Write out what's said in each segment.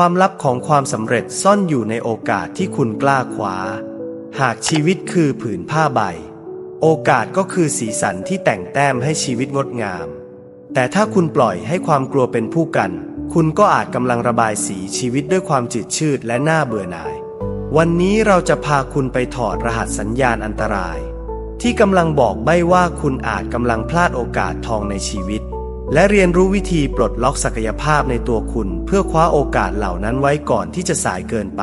ความลับของความสำเร็จซ่อนอยู่ในโอกาสที่คุณกล้าคว้า หากชีวิตคือผืนผ้าใบ โอกาสก็คือสีสันที่แต่งแต้มให้ชีวิตงดงาม แต่ถ้าคุณปล่อยให้ความกลัวเป็นผู้กัน คุณก็อาจกำลังระบายสีชีวิตด้วยความจืดชืดและน่าเบื่อหน่าย วันนี้เราจะพาคุณไปถอดรหัสสัญญาณอันตราย ที่กำลังบอกใบ้ว่าคุณอาจกำลังพลาดโอกาสทองในชีวิต และเรียนรู้วิธีปลดล็อกศักยภาพในตัวคุณ เพื่อคว้าโอกาสเหล่านั้นไว้ก่อนที่จะสายเกินไป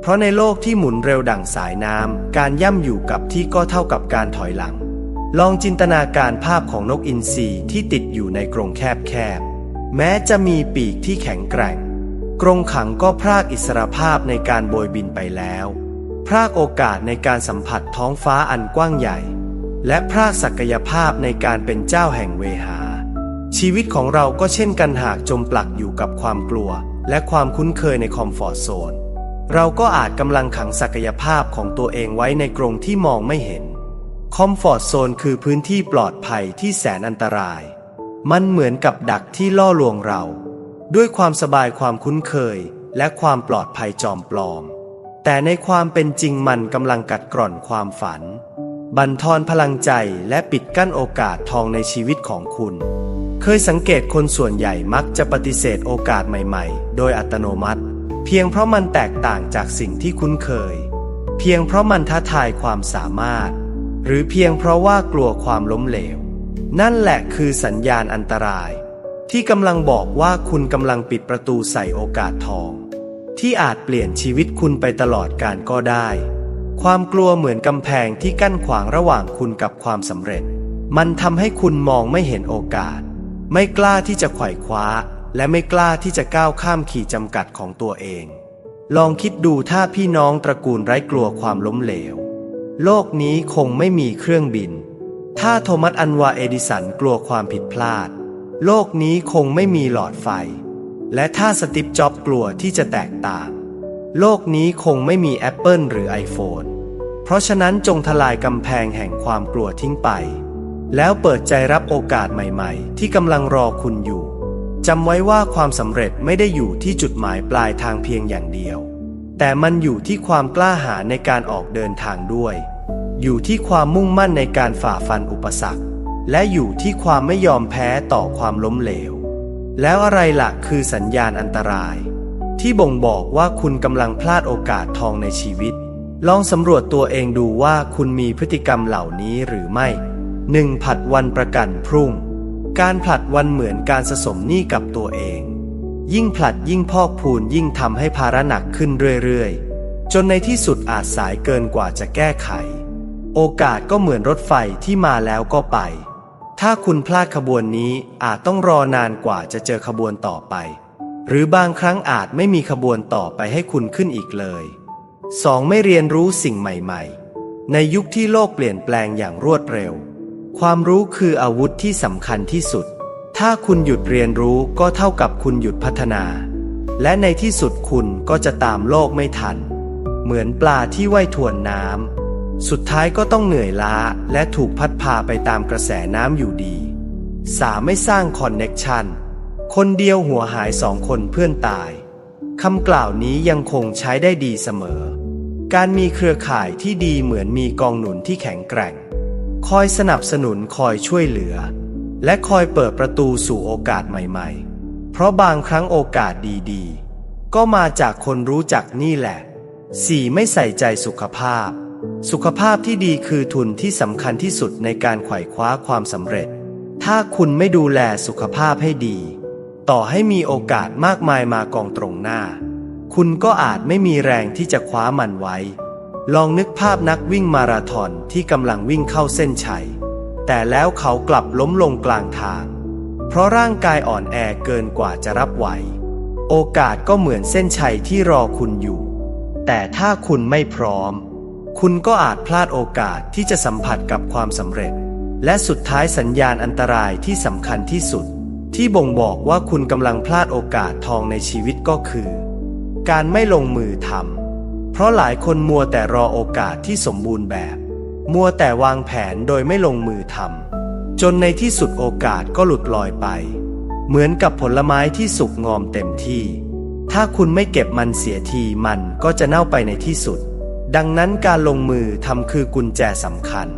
เพราะในโลกที่หมุนเร็วดั่งสายน้ำการย่ำอยู่กับที่ก็เท่ากับการถอยหลัง ลองจินตนาการภาพของนกอินทรีที่ติดอยู่ในกรงแคบๆแม้จะมีปีกที่แข็งแกร่ง กรงขังก็พรากอิสรภาพในการโบยบินไปแล้วพรากโอกาสในการสัมผัสท้องฟ้าอันกว้างใหญ่ และพรากศักยภาพในการเป็นเจ้าแห่งเวหา ชีวิตของเราก็เช่นกันหากจมปลักอยู่กับความกลัว และความคุ้นเคยในคอมฟอร์ทโซน เราก็อาจกำลังขังศักยภาพของตัวเองไว้ในกรงที่มองไม่เห็น คอมฟอร์ทโซนคือพื้นที่ปลอดภัยที่แสนอันตราย มันเหมือนกับดักที่ล่อลวงเรา ด้วยความสบายความคุ้นเคย และความปลอดภัยจอมปลอม แต่ในความเป็นจริงมันกำลังกัดกร่อนความฝัน บั่นทอนพลังใจและปิดกั้นโอกาสทองในชีวิตของคุณ เคยสังเกตคนส่วนใหญ่มักจะปฏิเสธโอกาสใหม่ๆ โดยอัตโนมัติ เพียงเพราะมันแตกต่างจากสิ่งที่คุ้นเคย เพียงเพราะมันท้าทายความสามารถ หรือเพียงเพราะว่ากลัวความล้มเหลว นั่นแหละคือสัญญาณอันตราย ที่กำลังบอกว่าคุณกำลังปิดประตูใส่โอกาสทอง ที่อาจเปลี่ยนชีวิตคุณไปตลอดการก็ได้ ความกลัวเหมือนกำแพงที่กั้นขวางระหว่างคุณกับความสำเร็จ มันทำให้คุณมองไม่เห็นโอกาส ไม่กล้าที่จะไขว่คว้า และไม่กล้าที่จะก้าวข้ามขีดจำกัดของตัวเอง ลองคิดดูถ้าพี่น้องตระกูลไร้กลัวความล้มเหลว โลกนี้คงไม่มีเครื่องบิน ถ้าโทมัสอันวาเอดิสันกลัวความผิดพลาด โลกนี้คงไม่มีหลอดไฟ และถ้าสติปจ็อบกลัวที่จะแตกต่าง โลกนี้คงไม่มี Apple หรือ iPhone เพราะฉะนั้นจงทลายกำแพงแห่งความกลัวทิ้งไป แล้วเปิดใจรับโอกาสใหม่ๆ ที่กำลังรอคุณอยู่จำไว้ว่าความสำเร็จไม่ได้อยู่ที่จุดหมายปลายทางเพียงอย่างเดียว แต่มันอยู่ที่ความกล้าหาญในการออกเดินทางด้วย อยู่ที่ความมุ่งมั่นในการฝ่าฟันอุปสรรค และอยู่ที่ความไม่ยอมแพ้ต่อความล้มเหลว แล้วอะไรล่ะคือสัญญาณอันตราย ที่บ่งบอกว่าคุณกำลังพลาดโอกาสทองในชีวิต ลองสำรวจตัวเองดูว่าคุณมีพฤติกรรมเหล่านี้หรือไม่ 1. ผัดวันประกันพรุ่ง การผลัดวันเหมือนการสะสมหนี้กับตัวเอง ยิ่งผลัดยิ่งพอกพูนยิ่งทำให้ภาระหนักขึ้นเรื่อยๆ จนในที่สุดอาจสายเกินกว่าจะแก้ไข โอกาสก็เหมือนรถไฟที่มาแล้วก็ไป ถ้าคุณพลาดขบวนนี้อาจต้องรอนานกว่าจะเจอขบวนต่อไป หรือบางครั้งอาจไม่มีขบวนต่อไปให้คุณขึ้นอีกเลย 2. ไม่เรียนรู้สิ่งใหม่ๆ ในยุคที่โลกเปลี่ยนแปลงอย่างรวดเร็ว ความรู้คืออาวุธที่สำคัญที่สุด ถ้าคุณหยุดเรียนรู้ก็เท่ากับคุณหยุดพัฒนา และในที่สุดคุณก็จะตามโลกไม่ทัน เหมือนปลาที่ว่ายทวนน้ำสุดท้ายก็ต้องเหนื่อยล้าและถูกพัดพาไปตามกระแสน้ำอยู่ดี 3. ไม่สร้างคอนเน็กชัน คนเดียวหัวหายสองคนเพื่อนตายคำกล่าวนี้ยังคงใช้ได้ดีเสมอ การมีเครือข่ายที่ดีเหมือนมีกองหนุนที่แข็งแกร่ง คอยสนับสนุนคอยช่วยเหลือ และคอยเปิดประตูสู่โอกาสใหม่ ๆ เพราะบางครั้งโอกาสดีๆ ก็มาจากคนรู้จักนี่แหละ 4. ไม่ใส่ใจสุขภาพ สุขภาพที่ดีคือทุนที่สำคัญที่สุดในการไขว่คว้าความสำเร็จ ถ้าคุณไม่ดูแลสุขภาพให้ดี ต่อให้มีโอกาสมากมายมากองตรงหน้า คุณก็อาจไม่มีแรงที่จะคว้ามันไว้ ลองนึกภาพนักวิ่งมาราธอนที่กำลังวิ่งเข้าเส้นชัย แต่แล้วเขากลับล้มลงกลางทาง เพราะร่างกายอ่อนแอเกินกว่าจะรับไหว โอกาสก็เหมือนเส้นชัยที่รอคุณอยู่ แต่ถ้าคุณไม่พร้อม คุณก็อาจพลาดโอกาสที่จะสัมผัสกับความสำเร็จ และสุดท้ายสัญญาณอันตรายที่สำคัญที่สุด ที่บ่งบอกว่าคุณกำลังพลาดโอกาสทองในชีวิตก็คือ การไม่ลงมือทำเพราะหลายคนมัวแต่รอโอกาสที่สมบูรณ์แบบ มัวแต่วางแผนโดยไม่ลงมือทำจนในที่สุดโอกาสก็หลุดลอยไป เหมือนกับผลไม้ที่สุกงอมเต็มที่ ถ้าคุณไม่เก็บมันเสียทีมันก็จะเน่าไปในที่สุด ดังนั้นการลงมือทำคือกุญแจสำคัญ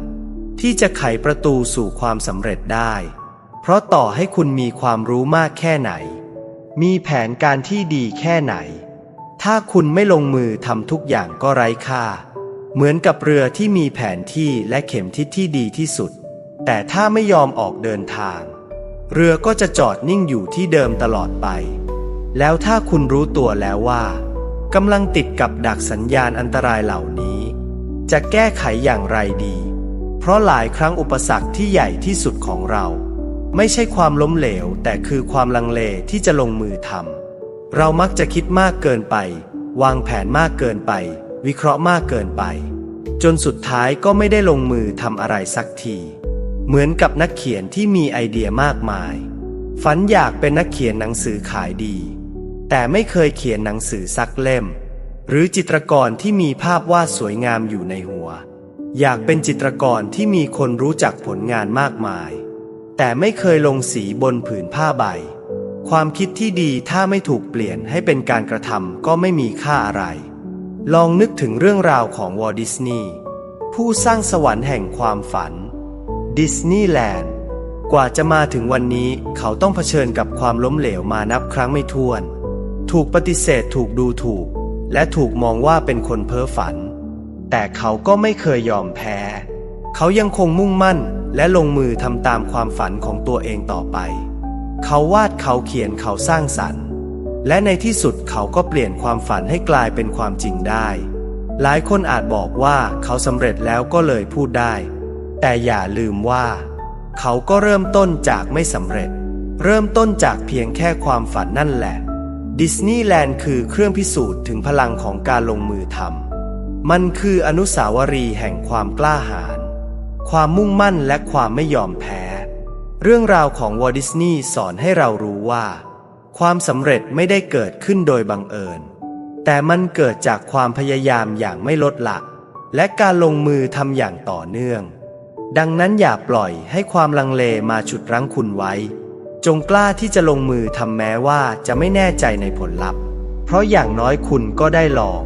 ที่จะไขประตูสู่ความสำเร็จได้ เพราะต่อให้คุณมีความรู้มากแค่ไหน มีแผนการที่ดีแค่ไหน ถ้าคุณไม่ลงมือทำทุกอย่างก็ไร้ค่า เหมือนกับเรือที่มีแผนที่และเข็มทิศที่ดีที่สุด แต่ถ้าไม่ยอมออกเดินทาง เรือก็จะจอดนิ่งอยู่ที่เดิมตลอดไป แล้วถ้าคุณรู้ตัวแล้วว่ากำลังติดกับดักสัญญาณอันตรายเหล่านี้ จะแก้ไขอย่างไรดี เพราะหลายครั้งอุปสรรคที่ใหญ่ที่สุดของเรา ไม่ใช่ความล้มเหลว แต่คือความลังเลที่จะลงมือทำเรามักจะคิดมากเกินไป วางแผนมากเกินไป วิเคราะห์มากเกินไป จนสุดท้ายก็ไม่ได้ลงมือทำอะไรสักที เหมือนกับนักเขียนที่มีไอเดียมากมาย ฝันอยากเป็นนักเขียนหนังสือขายดี แต่ไม่เคยเขียนหนังสือสักเล่ม หรือจิตรกรที่มีภาพวาดสวยงามอยู่ในหัว อยากเป็นจิตรกรที่มีคนรู้จักผลงานมากมาย แต่ไม่เคยลงสีบนผืนผ้าใบ ความคิดที่ดีถ้าไม่ถูกเปลี่ยนให้เป็นการกระทำก็ไม่มีค่าอะไร ลองนึกถึงเรื่องราวของวอลดิสนีย์ผู้สร้างสวรรค์แห่งความฝัน ดิสนีย์แลนด์ กว่าจะมาถึงวันนี้เขาต้องเผชิญกับความล้มเหลวมานับครั้งไม่ถ้วน ถูกปฏิเสธถูกดูถูก และถูกมองว่าเป็นคนเพ้อฝัน แต่เขาก็ไม่เคยยอมแพ้ เขายังคงมุ่งมั่น และลงมือทำตามความฝันของตัวเองต่อไป เขาวาดเขาเขียนเขาสร้างสรรค์ และในที่สุดเขาก็เปลี่ยนความฝันให้กลายเป็นความจริงได้ หลายคนอาจบอกว่าเขาสำเร็จแล้วก็เลยพูดได้ แต่อย่าลืมว่า เขาก็เริ่มต้นจากไม่สำเร็จ เริ่มต้นจากเพียงแค่ความฝันนั่นแหละดิสนีย์แลนด์คือเครื่องพิสูจน์ถึงพลังของการลงมือทำมันคืออนุสาวรีย์แห่งความกล้าหาญ ความมุ่งมั่นและความไม่ยอมแพ้ เรื่องราวของวอลดิสนีย์สอนให้เรารู้ว่า ความสำเร็จไม่ได้เกิดขึ้นโดยบังเอิญ แต่มันเกิดจากความพยายามอย่างไม่ลดละ และการลงมือทำอย่างต่อเนื่อง ดังนั้นอย่าปล่อยให้ความลังเลมาฉุดรั้งคุณไว้ จงกล้าที่จะลงมือทำแม้ว่าจะไม่แน่ใจในผลลัพธ์ เพราะอย่างน้อยคุณก็ได้ลอง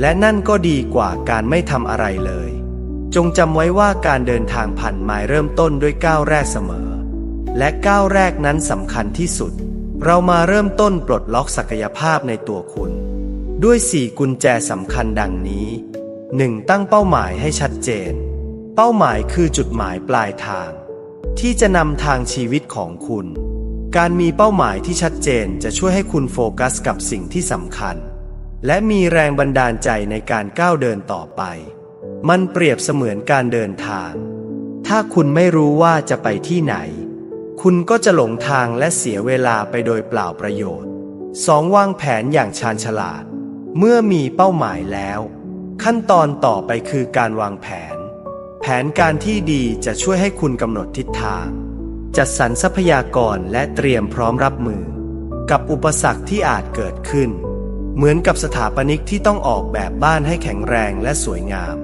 และนั่นก็ดีกว่าการไม่ทำอะไรเลย จงจำไว้ว่าการเดินทางผ่านไม้เริ่มต้นด้วยก้าวแรกเสมอ และก้าวแรกนั้นสำคัญที่สุด เรามาเริ่มต้นปลดล็อกศักยภาพในตัวคุณ ด้วยสี่กุญแจสำคัญดังนี้ 1. ตั้งเป้าหมายให้ชัดเจน เป้าหมายคือจุดหมายปลายทาง ที่จะนำทางชีวิตของคุณ การมีเป้าหมายที่ชัดเจนจะช่วยให้คุณโฟกัสกับสิ่งที่สำคัญ และมีแรงบันดาลใจในการก้าวเดินต่อไป มันเปรียบเสมือนการเดินทาง ถ้าคุณไม่รู้ว่าจะไปที่ไหน คุณก็จะหลงทางและเสียเวลาไปโดยเปล่าประโยชน์ 2. วางแผนอย่างชาญฉลาด เมื่อมีเป้าหมายแล้ว ขั้นตอนต่อไปคือการวางแผน แผนการที่ดีจะช่วยให้คุณกำหนดทิศทาง จัดสรรทรัพยากรและเตรียมพร้อมรับมือ กับอุปสรรคที่อาจเกิดขึ้น เหมือนกับสถาปนิกที่ต้องออกแบบบ้านให้แข็งแรงและสวยงาม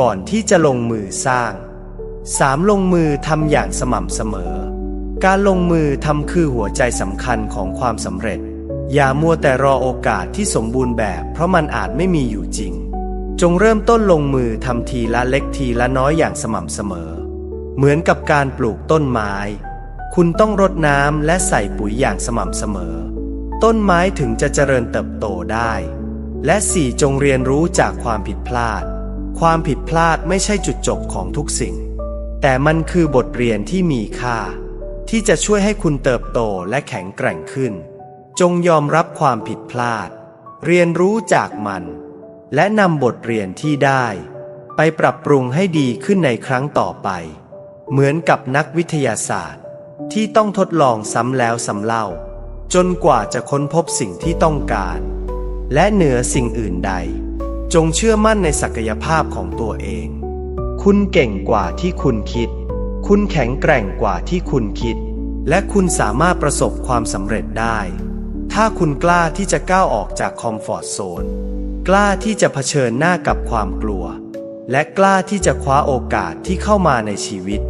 ก่อนที่จะลงมือสร้าง 3. ลงมือทำอย่างสม่ำเสมอ การลงมือทำคือหัวใจสำคัญของความสำเร็จ อย่ามัวแต่รอโอกาสที่สมบูรณ์แบบ เพราะมันอาจไม่มีอยู่จริง จงเริ่มต้นลงมือทำทีละเล็กทีละน้อยอย่างสม่ำเสมอ เหมือนกับการปลูกต้นไม้ คุณต้องรดน้ำและใส่ปุ๋ยอย่างสม่ำเสมอ ต้นไม้ถึงจะเจริญเติบโตได้ และสี่จงเรียนรู้จากความผิดพลาด ความผิดพลาดไม่ใช่จุดจบของทุกสิ่ง แต่มันคือบทเรียนที่มีค่า ที่จะช่วยให้คุณเติบโตและแข็งแกร่งขึ้น จงยอมรับความผิดพลาด เรียนรู้จากมัน และนำบทเรียนที่ได้ ไปปรับปรุงให้ดีขึ้นในครั้งต่อไป เหมือนกับนักวิทยาศาสตร์ ที่ต้องทดลองซ้ำแล้วซ้ำเล่า จนกว่าจะค้นพบสิ่งที่ต้องการ และเหนือสิ่งอื่นใด จงเชื่อมั่นในศักยภาพของตัวเอง คุณเก่งกว่าที่คุณคิด คุณแข็งแกร่งกว่าที่คุณคิด และคุณสามารถประสบความสำเร็จได้ ถ้าคุณกล้าที่จะก้าวออกจากคอมฟอร์ทโซน กล้าที่จะเผชิญหน้ากับความกลัว และกล้าที่จะคว้าโอกาสที่เข้ามาในชีวิต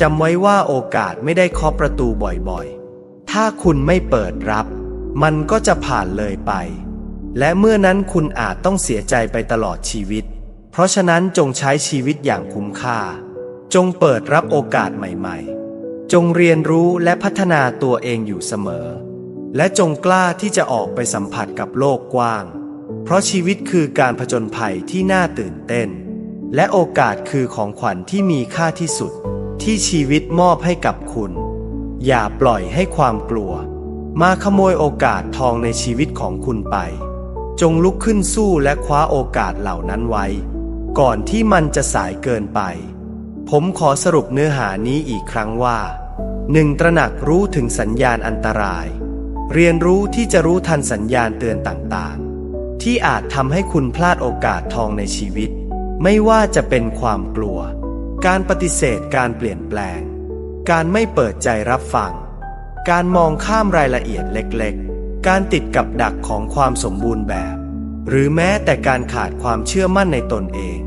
จำไว้ว่าโอกาสไม่ได้เคาะประตูบ่อยๆ ถ้าคุณไม่เปิดรับ มันก็จะผ่านเลยไป และเมื่อนั้นคุณอาจต้องเสียใจไปตลอดชีวิต เพราะฉะนั้นจงใช้ชีวิตอย่างคุ้มค่า จงเปิดรับโอกาสใหม่ๆ จงเรียนรู้และพัฒนาตัวเองอยู่เสมอ และจงกล้าที่จะออกไปสัมผัสกับโลกกว้าง เพราะชีวิตคือการผจญภัยที่น่าตื่นเต้น และโอกาสคือของขวัญที่มีค่าที่สุด ที่ชีวิตมอบให้กับคุณ อย่าปล่อยให้ความกลัว มาขโมยโอกาสทองในชีวิตของคุณไป จงลุกขึ้นสู้และคว้าโอกาสเหล่านั้นไว้ ก่อนที่มันจะสายเกินไป ผมขอสรุปเนื้อหานี้อีกครั้งว่า 1. ตระหนักรู้ถึงสัญญาณอันตราย เรียนรู้ที่จะรู้ทันสัญญาณเตือนต่างๆ ที่อาจทำให้คุณพลาดโอกาสทองในชีวิต ไม่ว่าจะเป็นความกลัว การปฏิเสธการเปลี่ยนแปลง การไม่เปิดใจรับฟัง การมองข้ามรายละเอียดเล็กๆ การติดกับดักของความสมบูรณ์แบบ หรือแม้แต่การขาดความเชื่อมั่นในตนเอง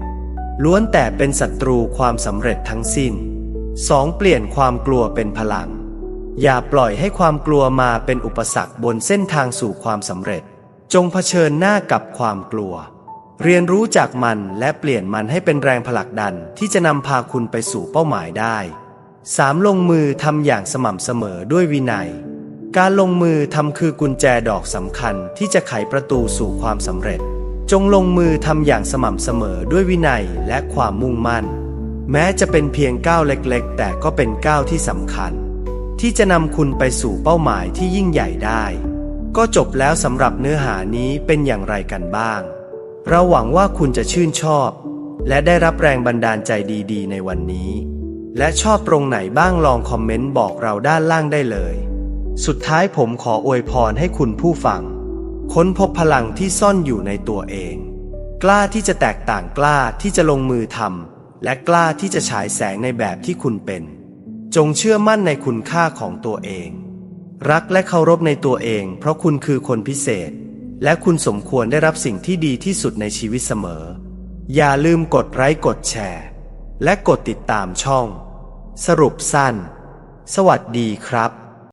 ล้วนแต่เป็นศัตรูความสำเร็จทั้งสิ้น 2. เปลี่ยนความกลัวเป็นพลัง อย่าปล่อยให้ความกลัวมาเป็นอุปสรรคบนเส้นทางสู่ความสำเร็จ จงเผชิญหน้ากับความกลัว เรียนรู้จากมันและเปลี่ยนมันให้เป็นแรงผลักดันที่จะนำพาคุณไปสู่เป้าหมายได้ 3. ลงมือทำอย่างสม่ำเสมอด้วยวินัย การลงมือทำคือกุญแจดอกสำคัญที่จะไขประตูสู่ความสำเร็จ จงลงมือทำอย่างสม่ำเสมอด้วยวินัยและความมุ่งมั่น แม้จะเป็นเพียงก้าวเล็กๆ แต่ก็เป็นก้าวที่สำคัญ ที่จะนำคุณไปสู่เป้าหมายที่ยิ่งใหญ่ได้ ก็จบแล้วสำหรับเนื้อหานี้เป็นอย่างไรกันบ้าง เราหวังว่าคุณจะชื่นชอบ และได้รับแรงบันดาลใจดี ๆ ในวันนี้ และชอบตรงไหนบ้างลองคอมเมนต์บอกเราด้านล่างได้เลย สุดท้ายผมขออวยพรให้คุณผู้ฟัง ค้นพบพลังที่ซ่อนอยู่ในตัวเอง กล้าที่จะแตกต่างกล้าที่จะลงมือทำและกล้าที่จะฉายแสงในแบบที่คุณเป็น จงเชื่อมั่นในคุณค่าของตัวเอง รักและเคารพในตัวเอง เพราะคุณคือคนพิเศษ และคุณสมควรได้รับสิ่งที่ดีที่สุดในชีวิตเสมอ อย่าลืมกดไลค์กดแชร์ และกดติดตามช่อง สรุปสั้น สวัสดีครับ